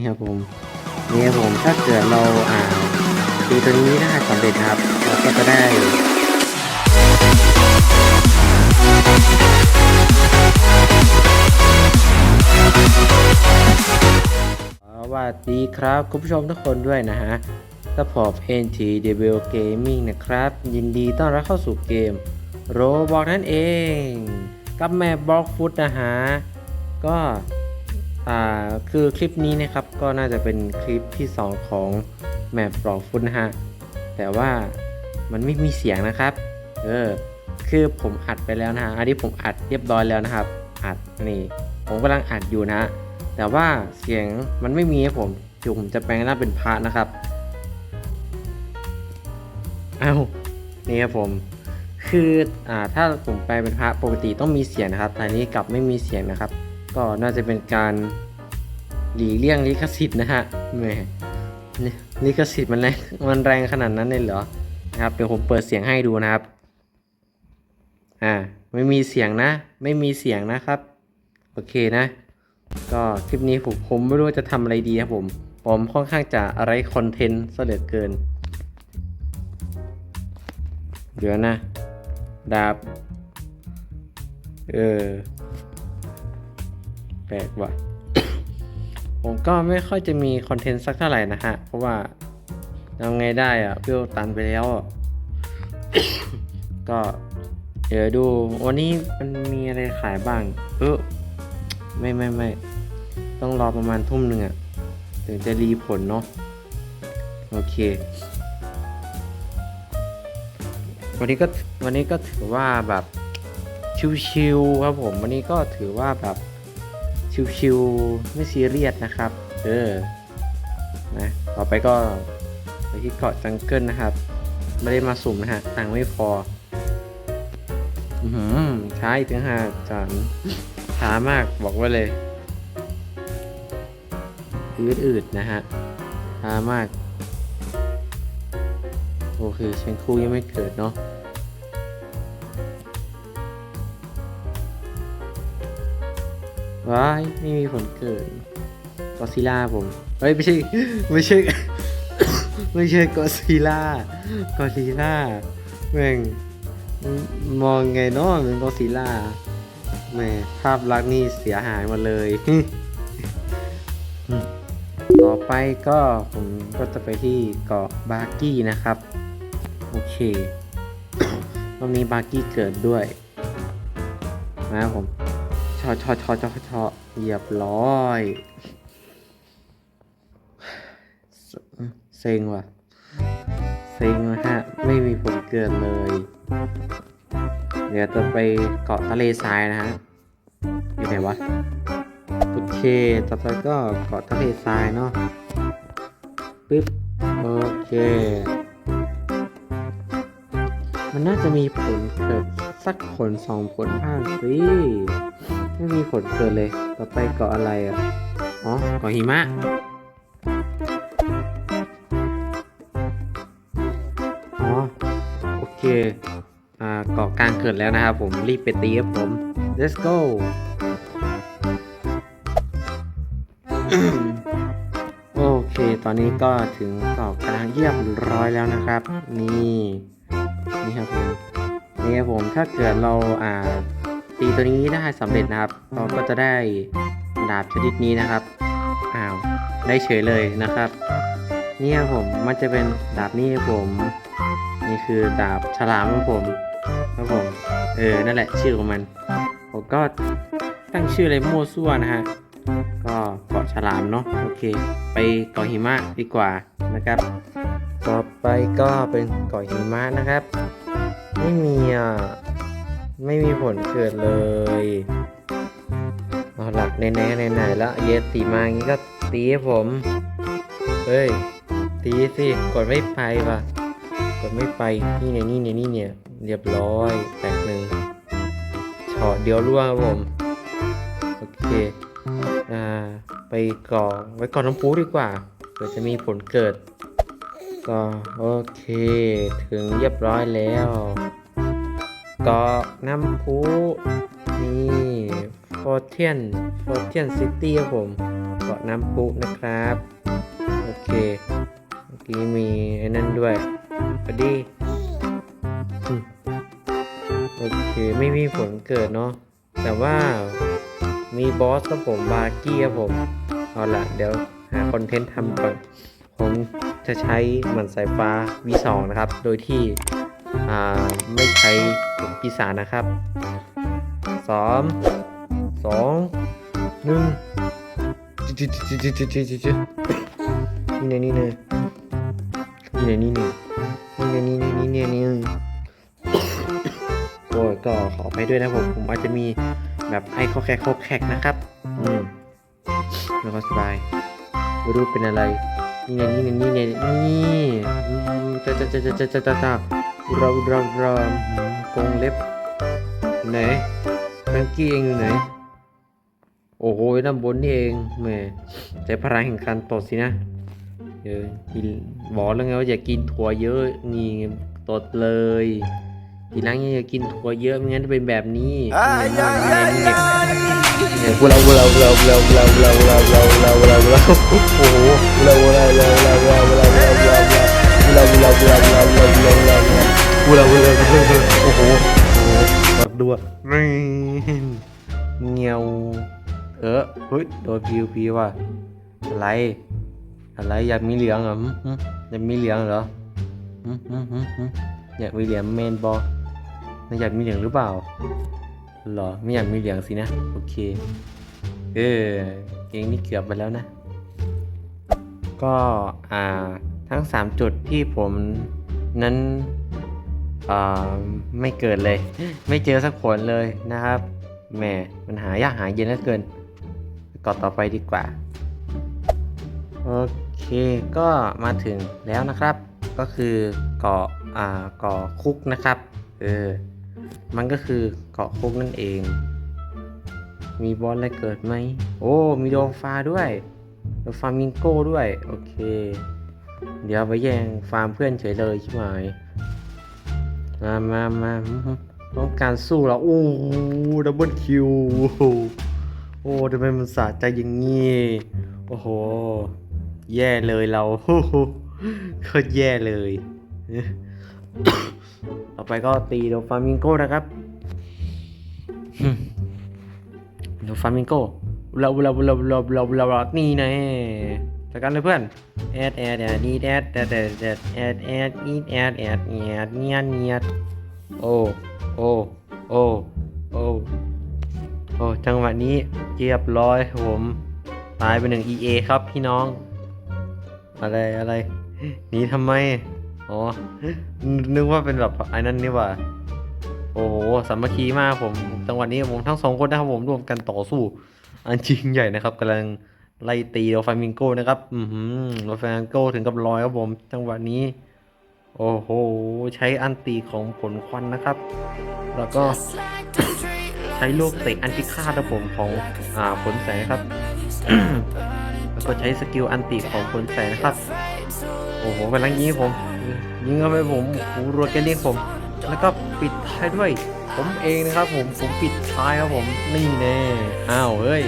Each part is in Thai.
นี่ครับผมนี่ครับผมถ้าเกิดเราอ่าตีตัวนี้ได้สำเร็จครับเราก็จะได้สวัสดีครับคุณผู้ชมทุกคนด้วยนะฮะสปอร์ต NTW Gaming นะครับ ยินดีต้อนรับเข้าสู่เกมโรบอกนั่นเอง กับแมปบล็อกฟุตนะฮะก็ อ่าคือคลิปนี้นะครับก็น่าจะเป็นคลิปที่ 2 ของแมปปลอกฟุตนะฮะแต่ว่ามันไม่มีเสียงนะครับ เออคือผมอัดไปแล้วนะฮะอันนี้ผมอัดเรียบร้อยแล้วนะครับ อัดนี่ผมกำลังอัดอยู่นะ แต่ว่าเสียงมันไม่มีให้ผมเดี๋ยวผมจะแปลงหน้าเป็นพระนะครับเอ้านี่ครับผมคืออ่าถ้าผมแปลเป็นพระปกติต้องมีเสียงนะครับแต่นี้กลับไม่มีเสียงนะครับ ก็น่าจะเป็นการ หลีเลี่ยงลิขสิทธิ์นะฮะแหมนี่ลิขสิทธิ์มันแรงมันแรงขนาดนั้นเลยเหรอนะครับเดี๋ยวผมเปิดเสียงให้ดูนะครับ อ่า ไม่มีเสียงนะ ไม่มีเสียงนะครับ โอเคนะ ก็คลิปนี้ผมผมไม่รู้จะทำอะไรดีครับผม ผมค่อนข้างจะอะไรคอนเทนต์เหลือเกิน เดี๋ยวนะ ดาบ เออ แปลกว่ะ ผมก็ไม่ค่อยจะมีคอนเทนต์สักเท่าไหร่นะฮะ เพราะว่าทำไงได้อะเปรี้ยวตันไปแล้ว ก็เดี๋ยวดูวันนี้มันมีอะไรขายบ้าง เออไม่ไม่ไม่ต้องรอประมาณทุ่มหนึ่งอะถึงจะรีผลเนาะโอเค วันนี้ก็วันนี้ก็ถือว่าแบบชิวๆครับผม วันนี้ก็ถือว่าแบบ ชิวๆไม่ซีเรียสนะครับเออนะต่อไปก็ไปที่เกาะจังเกิลนะครับ ไม่ได้มาสุ่มนะฮะตังไม่พอ อือหือช้าอีกถึงห้าจานช้ามากบอกไว้เลย อืดๆนะฮะช้ามาก โอเคเชนคูยังไม่เกิดเนาะ ว้ายไม่มีผลเกิดกอซิล่าผม เฮ้ย ไม่ใช่ ไม่ใช่ ไม่ใช่กอซิล่ากอซิล่าแม่งมองไงเนาะเป็นกอซิล่าแม่ภาพลักษณ์นี่เสียหายหมาเลย ต่อไปก็ผมก็จะไปที่เกาะบาร์กี้นะครับ โอเครอบนี้บาร์กี้เกิดด้วยนะครับผม ชอชอชอชอชอเหยียบร้อยเซ็งว่ะเซ็งนะฮะ ไม่มีผลเกิดเลย เดี๋ยวจะไปเกาะทะเลทรายนะฮะ อยู่ไหนวะ โอเค ต่อไปก็เกาะทะเลทรายเนาะ ปึ๊บ โอเค มันน่าจะมีผลเกิดสักผลสองผลบ้างสิ ไม่มีผลเกิดเลย ต่อไปเกาะอะไรอะ อ๋อ เกาะหิมะ อ๋อ โอเค อ่า เกาะกลางเกิดแล้วนะครับผม รีบไปตีครับผม let's go โอเค ตอนนี้ก็ถึงเกาะกลางเยี่ยมร้อยแล้วนะครับ นี่ นี่ครับผม นี่ครับผม ถ้าเกิดเราอ่า ตีตัวนี้ได้สำเร็จนะครับ เราก็จะได้ดาบชนิดนี้นะครับ อ้าว ได้เฉยเลยนะครับนี่ครับผมมันจะเป็นดาบนี่ครับผม นี่คือดาบฉลามครับผมครับผม เออ นั่นแหละชื่อของมัน ผมก็ตั้งชื่ออะไรมั่วซั่วนะฮะ ก็เกาะฉลามเนาะ โอเค ไปเกาะหิมะดีกว่านะครับ ต่อไปก็เป็นเกาะหิมะนะครับ ไม่มีอะ ไม่มีผลเกิดเลยเอาหลักในไหนในไหนๆแล้วเยตีมาอย่างนี้ก็ตีให้ผม เฮ้ย ตีสิกดไม่ไปว่ะกดไม่ไปนี่เนี่ยนี่เนี่ยนี่เนี่ยเรียบร้อยแตกหนึ่งช็อตเดียวร่วงครับผม โอเคอ่าไปก่อไว้ก่อนน้ำพุดีกว่าเผื่อจะมีผลเกิด ก็โอเค ถึงเรียบร้อยแล้ว เกาะน้ำพุนี่ฟอเทียนฟอเทียนซิตี้ครับผมเกาะน้ำพุนะครับ โอเค เมื่อกี้มีไอ้นั่นด้วยพอดีโอเค ไม่มีผลเกิดเนาะแต่ว่ามีบอสครับผมบาร์กี้ครับผม เอาละเดี๋ยวหาคอนเทนต์ทำก่อน ผมจะใช้หมันสายฟ้า V2 นะครับ โดยที่ ไม่ใช้ปีสานะครับ 3 2 1จิจิจิจิจิจิจินี่เนี่ยนี่เนี่ยนี่เนี่ยนี่เนี่ยนี่เนี่ยนี่เนี่ยนี่เนี่ยโอ้ก็ขอไปด้วยนะผมผมอาจจะมีแบบให้ข้อแคกข้อแคกนะครับอืมแล้วก็สบายไม่รู้เป็นอะไรนี่เนี่ยนี่เนี่ยนี่เนี่ยนี่จ้าจ้าจ้าจ้าจ้าจ้า เราเราเราอืมกรงเล็บอยู่ไหนแฟรงกี้เองอยู่ไหน โอ้โหด้านบนนี่เองแหม่ใช้พลังแห่งการตดสินะเออกินบอกแล้วไงว่าอย่ากินถั่วเยอะนี่ตดเลยทีหลังอย่ากินถั่วเยอะไม่งั้นจะเป็นแบบนี้นี่นี่นี่เนี่ยกูเรากูเราเราเราเราเราเราเราเราเราเราโอ้โหเราเราเราเราเราเราเราเราเราเราเราเราเราเราเราเรา กูเราเราโอ้โหโอ้โหแบบด้วยเงียวเออเฮ้ยโดนพิวพิวว่ะอะไร อะไรอยากมีเหลืองเหรออยากมีเหลืองเหรออยากมีเหลืองเมนบอไม่อยากมีเหลืองหรือเปล่าเหรอไม่อยากมีเหลืองสินะ โอเค เออเองนี่เกือบไปแล้วนะ ก็อ่าทั้ง 3 จุดที่ผมนั้น ไม่เกิดเลย ไม่เจอสักผลเลยนะครับแหมมันหายากหายเย็นเหลือเกินเกาะต่อไปดีกว่า โอเคก็มาถึงแล้วนะครับ ก็คือเกาะอ่าเกาะคุกนะครับเออมันก็คือเกาะคุกนั่นเอง มีบอสอะไรเกิดไหมโอ้มีโดฟาด้วยโดฟามิงโก้ด้วย โอเค เดี๋ยวไปแย่งฟาร์มเพื่อนเฉยเลยใช่ไหม มามามาต้องการสู้แล้วโอ้ดับเบิลคิว โอ้ทำไมมันสะใจอย่างงี้ โอ้โห แย่เลยเราโอ้โหโคตรแย่เลย ต่อไปก็ตีโดฟามิงโก้นะครับโดฟามิงโก้เราเราเราเราเราเราเรานี่นะ จัดการเลยเพื่อนแอดแอดแอดนีแอดแอดแอดแอดแอดแอดอีแอดแอดแอดเนียนเนียนโอ้โอ้โอ้โอ้โอ้จังหวะนี้เรียบร้อยผมตายไปหนึ่ง EA ครับพี่น้อง อะไรอะไรหนีทำไมอ๋อนึกว่าเป็นแบบไอ้นั่นนี่ว่า โอ้โหสามัคคีมากผมจังหวะนี้ผมทั้งสองคนนะครับผมร่วมกันต่อสู้ อันจริงใหญ่นะครับกำลัง ไล่ตีโรฟามิงโกนะครับ อือหือโรฟามิงโกถึงกับลอยครับผม จังหวะนี้ โอ้โห ใช้อันตีของผลควันนะครับ แล้วก็ใช้ลูกเตะอันติฆาตครับผมของอ่าผลแสงครับ แล้วก็ใช้สกิลอันติของผลแสงนะครับ โอ้โหกำลังยิงผม ยิงเข้าไปผมโอ้โหรัวแกเรียกผม แล้วก็ปิดท้ายด้วย ผมเองนะครับผม ผมปิดท้ายครับผม นี่แน่ อ้าวเฮ้ย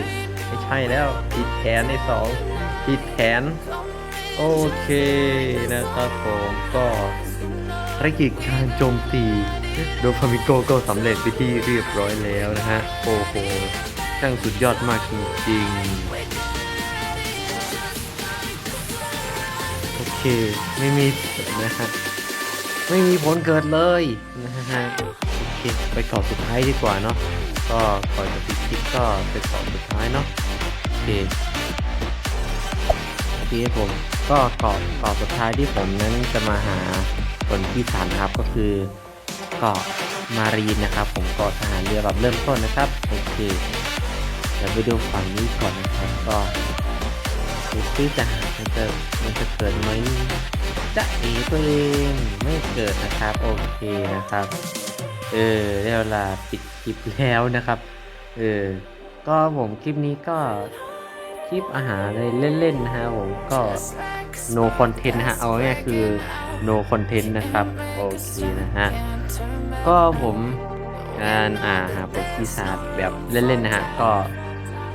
ใช่แล้วปิดแขนในสองปิดแขนโอเคนะครับผมก็ภารกิจการโจมตีโดฟามิโกก็สำเร็จไปที่เรียบร้อยแล้วนะฮะ โอ้โหช่างสุดยอดมากจริงๆ โอเค ไม่มีนะฮะไม่มีผลเกิดเลยนะฮะ โอเค ไปเกาะสุดท้ายดีกว่าเนาะ ก็ก่อนจะปิดคลิปก็ไปเกาะสุดท้ายเนาะโอเคโอเคผมก็เกาะเกาะสุดท้ายที่ผมนั้นจะมาหาคนที่สามนะครับก็คือเกาะมารีนนะครับ ผมเกาะทหารเรือแบบเริ่มต้นนะครับโอเคเดี๋ยวไปดูฝั่งนี้ก่อนนะครับก็ดูซิจะมันจะมันจะเกิดไหมจะเอตัวเองไม่เกิดนะครับโอเคนะครับ เออได้เวลาปิดคลิปแล้วนะครับ เออ ก็ผมคลิปนี้ก็คลิปอาหารอะไรเล่นๆนะฮะผมก็ no content นะฮะ เอาง่ายคือ no content นะครับ โอเคนะฮะ ก็ผมงานอ่าหาบทพิศาจแบบเล่นๆนะฮะ ก็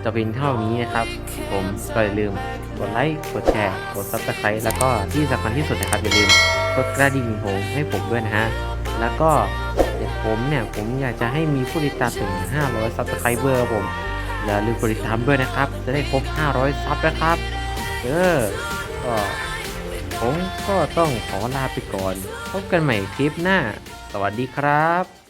จะเป็นเท่านี้นะครับ ผมก็อย่าลืมกดไลค์ กดแชร์ กดซับสไครต์แล้วก็ที่สำคัญที่สุดนะครับอย่าลืมกดกระดิ่งผมให้ผมด้วยนะฮะ แล้วก็ ผมเนี่ย ผมอยากจะให้มีผู้ติดตามถึง 500 ซับสไครเบอร์ผมอย่าลืมกดติดตามด้วยนะครับ จะได้ครบ 500 ซับนะครับ เออก็ผมก็ต้องขอลาไปก่อน พบกันใหม่คลิปหน้า สวัสดีครับ